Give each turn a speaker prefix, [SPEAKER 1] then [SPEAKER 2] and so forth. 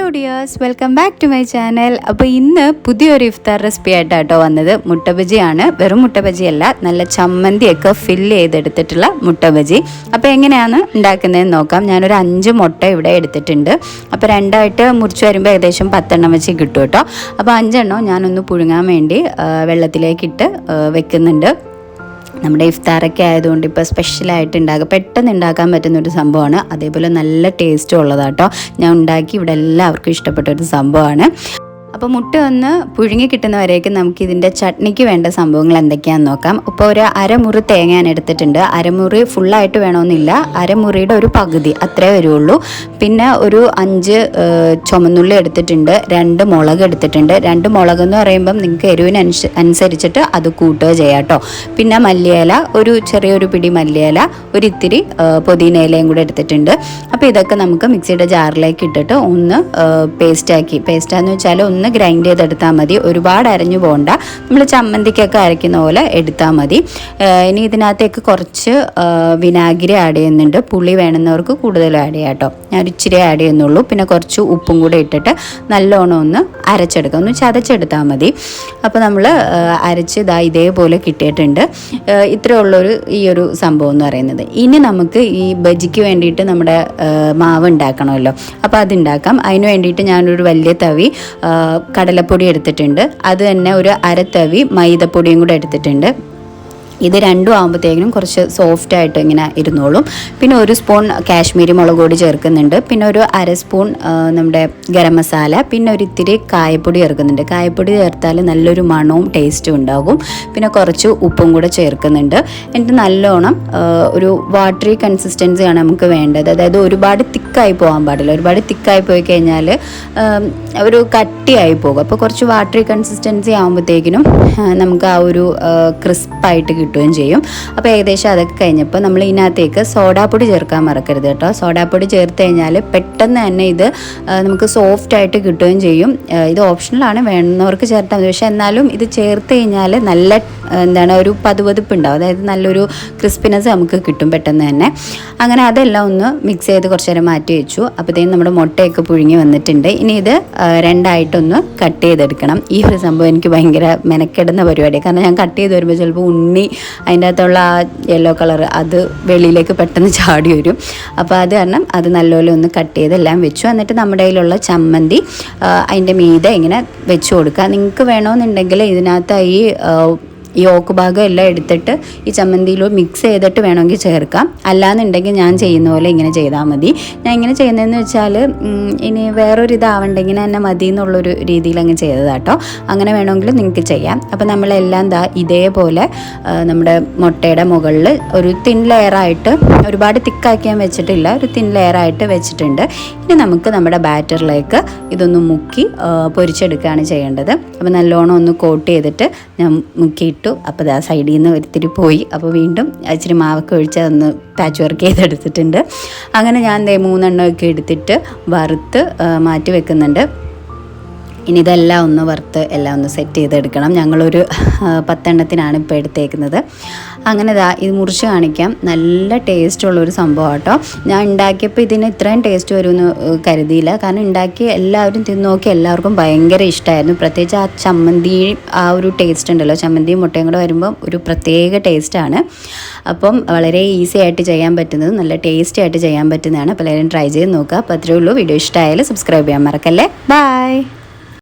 [SPEAKER 1] Hello dears welcome back to my channel അപ്പോൾ ഇന്ന് പുതിയൊരു ഇഫ്താർ റെസിപ്പി ആയിട്ടാട്ടോ വന്നത്. മുട്ട ബജിയാണ് വെറും മുട്ട ബജിയല്ല നല്ല ചമ്മന്തിയൊക്കെ ഫില്ല് ചെയ്തെടുത്തിട്ടുള്ള മുട്ട ബജി അപ്പോൾ എങ്ങനെയാണ് ഉണ്ടാക്കുന്നതെന്ന് നോക്കാം. ഞാനൊരു അഞ്ച് മുട്ട ഇവിടെ എടുത്തിട്ടുണ്ട്. അപ്പോൾ രണ്ടായിട്ട് മുറിച്ച് വരുമ്പോൾ ഏകദേശം പത്തെണ്ണം വെച്ച് കിട്ടും കേട്ടോ. അപ്പോൾ അഞ്ചെണ്ണം ഞാനൊന്ന് പുഴുങ്ങാൻ വേണ്ടി വെള്ളത്തിലേക്കിട്ട് വെക്കുന്നുണ്ട്. നമ്മുടെ ഇഫ്താറൊക്കെ ആയതുകൊണ്ട് ഇപ്പോൾ സ്പെഷ്യലായിട്ട് ഉണ്ടാക്കുക പെട്ടെന്ന് ഉണ്ടാക്കാൻ പറ്റുന്ന ഒരു സംഭവമാണ്. അതേപോലെ നല്ല ടേസ്റ്റും ഉള്ളതാട്ടോ. ഞാൻ ഉണ്ടാക്കി ഇവിടെ എല്ലാവർക്കും ഇഷ്ടപ്പെട്ട ഒരു സംഭവമാണ്. അപ്പോൾ മുട്ട ഒന്ന് പുഴുങ്ങി കിട്ടുന്നവരേക്കും നമുക്ക് ഇതിന്റെ ചട്നിക്ക് വേണ്ട സംഭവങ്ങൾ എന്തൊക്കെയാണെന്ന് നോക്കാം. ഇപ്പോൾ ഒരു അരമുറി തേങ്ങ ഞാൻ എടുത്തിട്ടുണ്ട്. അരമുറി ഫുള്ളായിട്ട് വേണമെന്നില്ല അരമുറിയുടെ ഒരു പകുതി അത്രേ വരുള്ളൂ. പിന്നെ ഒരു അഞ്ച് ചുമന്നുള്ളി എടുത്തിട്ടുണ്ട്. രണ്ട് മുളക് എടുത്തിട്ടുണ്ട്. രണ്ട് മുളക് എന്ന് പറയുമ്പം നിങ്ങൾക്ക് എരിവിന് അനുസ- അനുസരിച്ചിട്ട് അത് കൂട്ടുക ചെയ്യാം കേട്ടോ. പിന്നെ മല്ലിയില ഒരു ചെറിയൊരു പിടി മല്ലിയില ഒരു ഇത്തിരി പുതിന ഇലയും കൂടെ എടുത്തിട്ടുണ്ട്. അപ്പോൾ ഇതൊക്കെ നമുക്ക് മിക്സിയുടെ ജാറിലേക്ക് ഇട്ടിട്ട് ഒന്ന് പേസ്റ്റാക്കി പേസ്റ്റാന്ന് വെച്ചാൽ ഒന്ന് ഗ്രൈൻഡ് ചെയ്തെടുത്താൽ മതി. ഒരുപാട് അരഞ്ഞു പോകണ്ട നമ്മൾ ചമ്മന്തിക്കൊക്കെ അരയ്ക്കുന്ന പോലെ എടുത്താൽ മതി. ഇനി ഇതിനകത്തേക്ക് കുറച്ച് വിനാഗിരി ആഡ് ചെയ്യുന്നുണ്ട്. പുളി വേണമെന്നവർക്ക് കൂടുതൽ ആഡ് ചെയ്യാം കേട്ടോ ഞാൻ ഇച്ചിരി ആഡ് ചെയ്യുന്നുള്ളൂ. പിന്നെ കുറച്ച് ഉപ്പും കൂടെ ഇട്ടിട്ട് നല്ലോണം ഒന്ന് അരച്ചെടുക്കുക ഒന്ന് ചതച്ചെടുത്താൽ മതി. അപ്പോൾ നമ്മൾ അരച്ച് ഇതാ ഇതേപോലെ കിട്ടിയിട്ടുണ്ട്. ഇത്രയുള്ളൊരു ഈ ഒരു സംഭവം എന്ന് പറയുന്നത്. ഇനി നമുക്ക് ഈ ബജിക്ക് വേണ്ടിയിട്ട് നമ്മുടെ മാവ് ഉണ്ടാക്കണമല്ലോ. അപ്പോൾ അതുണ്ടാക്കാം അതിന് വേണ്ടിയിട്ട് ഞാനൊരു വലിയ തവി കടലപ്പൊടി എടുത്തിട്ടുണ്ട്. അത് തന്നെ ഒരു അരത്തവി മൈദപ്പൊടിയും കൂടെ എടുത്തിട്ടുണ്ട്. ഇത് രണ്ടും ആകുമ്പോഴത്തേക്കിനും കുറച്ച് സോഫ്റ്റ് ആയിട്ട് ഇങ്ങനെ ഇരുന്നോളും. പിന്നെ ഒരു സ്പൂൺ കാശ്മീരി മുളക് പൊടി ചേർക്കുന്നുണ്ട്. പിന്നെ ഒരു അര സ്പൂൺ നമ്മുടെ ഗരം മസാല. പിന്നെ ഒരു ഇത്തിരി കായപ്പൊടി ചേർക്കുന്നുണ്ട്. കായപ്പൊടി ചേർത്താൽ നല്ലൊരു മണവും ടേസ്റ്റും ഉണ്ടാകും. പിന്നെ കുറച്ച് ഉപ്പും കൂടെ ചേർക്കുന്നുണ്ട്. എന്നിട്ട് നല്ലോണം ഒരു വാട്ടറി കൺസിസ്റ്റൻസിയാണ് നമുക്ക് വേണ്ടത്. അതായത് ഒരുപാട് തിക്കായി പോകാൻ പാടില്ല. ഒരുപാട് തിക്കായി പോയി കഴിഞ്ഞാൽ ഒരു കട്ടിയായി പോകും. അപ്പോൾ കുറച്ച് വാട്ടറി കൺസിസ്റ്റൻസി ആകുമ്പോഴത്തേക്കിനും നമുക്ക് ആ ഒരു ക്രിസ്പായിട്ട് കിട്ടുകയും ചെയ്യും. അപ്പോൾ ഏകദേശം അതൊക്കെ കഴിഞ്ഞപ്പോൾ നമ്മൾ ഇതിനകത്തേക്ക് സോഡാപ്പൊടി ചേർക്കാൻ മറക്കരുത് കേട്ടോ. സോഡാപ്പൊടി ചേർത്ത് കഴിഞ്ഞാൽ പെട്ടെന്ന് തന്നെ ഇത് നമുക്ക് സോഫ്റ്റ് ആയിട്ട് കിട്ടുകയും ചെയ്യും. ഇത് ഓപ്ഷണലാണ് വേണമെന്നവർക്ക് ചേർത്താൽ മതി. പക്ഷേ എന്നാലും ഇത് ചേർത്ത് കഴിഞ്ഞാൽ നല്ല എന്താണ് ഒരു പതുപതുപ്പ് ഉണ്ടാവും. അതായത് നല്ലൊരു ക്രിസ്പിനെസ് നമുക്ക് കിട്ടും പെട്ടെന്ന് തന്നെ. അങ്ങനെ അതെല്ലാം ഒന്ന് മിക്സ് ചെയ്ത് കുറച്ച് നേരം മാറ്റി വെച്ചു. അപ്പോഴത്തേക്കും നമ്മുടെ മുട്ടയൊക്കെ പുഴുങ്ങി വന്നിട്ടുണ്ട്. ഇനി ഇത് രണ്ടായിട്ടൊന്ന് കട്ട് ചെയ്തെടുക്കണം. ഈ ഒരു സംഭവം എനിക്ക് ഭയങ്കര മെനക്കെടുന്ന പരിപാടിയാണ് കാരണം ഞാൻ കട്ട് ചെയ്ത് വരുമ്പോൾ ചിലപ്പോൾ ഉണ്ണി അതിന്റെ അകത്തുള്ള ആ യെല്ലോ കളർ അത് വെളിയിലേക്ക് പെട്ടെന്ന് ചാടി വരും. അപ്പോൾ അത് കാരണം അത് നല്ലപോലെ ഒന്ന് കട്ട് ചെയ്തെല്ലാം വെച്ചു. എന്നിട്ട് നമ്മുടെ കയ്യിലുള്ള ചമ്മന്തി അതിന്റെ മീതെ ഇങ്ങനെ വെച്ച് കൊടുക്കുക. നിങ്ങൾക്ക് വേണമെന്നുണ്ടെങ്കിൽ ഇതിനകത്ത് ഈ ഈ ഓക്ക് ഭാഗം എല്ലാം എടുത്തിട്ട് ഈ ചമ്മന്തിയിൽ മിക്സ് ചെയ്തിട്ട് വേണമെങ്കിൽ ചേർക്കാം. അല്ലാന്നുണ്ടെങ്കിൽ ഞാൻ ചെയ്യുന്ന പോലെ ഇങ്ങനെ ചെയ്താൽ മതി. ഞാൻ ഇങ്ങനെ ചെയ്യുന്നതെന്ന് വെച്ചാൽ ഇനി വേറൊരു ഇതാവണ്ടെങ്കിൽ തന്നെ മതി എന്നുള്ളൊരു രീതിയിൽ അങ്ങ് ചെയ്തതാട്ടോ അങ്ങനെ വേണമെങ്കിൽ നിങ്ങൾക്ക് ചെയ്യാം. അപ്പോൾ നമ്മളെല്ലാം ദാ ഇതേപോലെ നമ്മുടെ മുട്ടയുടെ മുകളിൽ ഒരു തിൻ ലെയറായിട്ട് ഒരുപാട് തിക്കാക്കിയാൻ വെച്ചിട്ടില്ല. ഒരു തിൻ ലെയറായിട്ട് വെച്ചിട്ടുണ്ട്. ഇനി നമുക്ക് നമ്മുടെ ബാറ്ററിലേക്ക് ഇതൊന്ന് മുക്കി പൊരിച്ചെടുക്കുകയാണ് ചെയ്യേണ്ടത്. അപ്പോൾ നല്ലോണം ഒന്ന് കോട്ട് ചെയ്തിട്ട് ഞാൻ മുക്കിയിട്ടു അപ്പോൾ ആ സൈഡിൽ നിന്ന് ഒരിത്തിരി പോയി. അപ്പോൾ വീണ്ടും ഇച്ചിരി മാവൊക്കെ ഒഴിച്ച് അതൊന്ന് പാച്ച് വർക്ക് ചെയ്തെടുത്തിട്ടുണ്ട്. അങ്ങനെ ഞാൻ മൂന്നെണ്ണമൊക്കെ എടുത്തിട്ട് വറുത്ത് മാറ്റി വെക്കുന്നുണ്ട്. ഇനി ഇതെല്ലാം ഒന്ന് വറുത്ത് എല്ലാം ഒന്ന് സെറ്റ് ചെയ്തെടുക്കണം. ഞങ്ങളൊരു പത്തെണ്ണത്തിനാണ് ഇപ്പോൾ എടുത്തേക്കുന്നത്. അങ്ങനെ ദാ ഇത് മുറിച്ച് കാണിക്കാം. നല്ല ടേസ്റ്റുള്ള ഒരു സംഭവം കേട്ടോ ഞാൻ ഉണ്ടാക്കിയപ്പോൾ ഇതിന് ഇത്രയും ടേസ്റ്റ് വരുമെന്ന് കരുതിയില്ല. കാരണം ഉണ്ടാക്കി എല്ലാവരും തിന്ന് നോക്കി എല്ലാവർക്കും ഭയങ്കര ഇഷ്ടമായിരുന്നു പ്രത്യേകിച്ച് ആ ചമ്മന്തി ആ ഒരു ടേസ്റ്റ് ഉണ്ടല്ലോ. ചമ്മന്തിയും മുട്ടയും കൂടെ വരുമ്പോൾ ഒരു പ്രത്യേക ടേസ്റ്റാണ് അപ്പം വളരെ ഈസി ആയിട്ട് ചെയ്യാൻ പറ്റുന്നത് നല്ല ടേസ്റ്റി ആയിട്ട് ചെയ്യാൻ പറ്റുന്നതാണ്. അപ്പോൾ എല്ലാവരും ട്രൈ ചെയ്ത് നോക്കുക. അപ്പോൾ അത്രയേ ഉള്ളൂ. വീഡിയോ ഇഷ്ടമായാലും സബ്സ്ക്രൈബ് ചെയ്യാൻ മറക്കല്ലേ. ബൈ